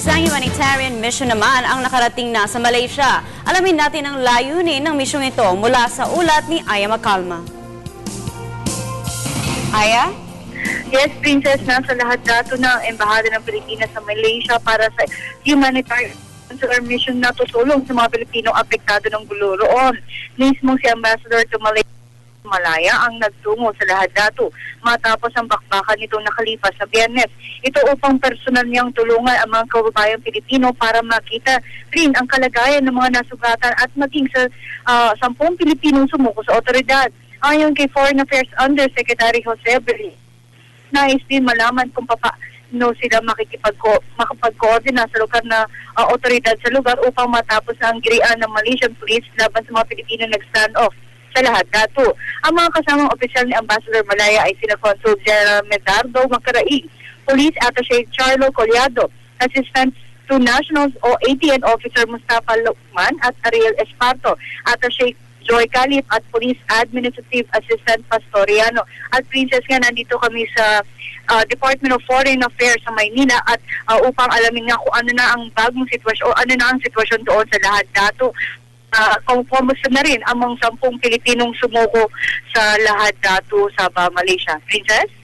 Isang humanitarian mission naman ang nakarating na sa Malaysia. Alamin natin ang layunin ng misyong ito mula sa ulat ni Aya Makalma. Aya? Yes, Princess, nasa lahat dato ng Embahada ng Pilipinas sa Malaysia para sa humanitarian consular mission na tutulong sa mga Pilipinong apektado ng gulo roon. Mismo si Ambassador to Malaysia Malaya ang nagtungo sa lahat dato matapos ang bakbakan nitong nakalipas sa Biyernes. Ito upang personal niyang tulungan ang mga kababayang Pilipino para makita rin ang kalagayan ng mga nasugatan at maging sa ah, sampung Pilipinong sumuko sa otoridad. Ayon kay Foreign Affairs Undersecretary Jose Berli, nais din malaman kung paano sila makikipagko makapag-coordinate sa lugar na uh, otoridad sa lugar upang matapos ang girian ng Malaysian Police laban sa mga Pilipino nag-stand off sa lahat dato. Ang mga kasamang opisyal ni Ambassador Malaya ay sina Consul General Medardo Macaraig, Police Attaché Charlo Collado, Assistant to Nationals o ATN Officer Mustafa Lukman at Ariel Esparto, Attaché Joy Calip at Police Administrative Assistant Pastoriano. At Princess nga nandito kami sa uh, Department of Foreign Affairs sa Maynila at uh, upang alamin nga kung ano na ang bagong sitwasyon o ano na ang sitwasyon doon sa lahat dato. Uh, kumusta na rin ang mga sampung Pilipinong sumuko sa lahat dato sa Malaysia. Princess?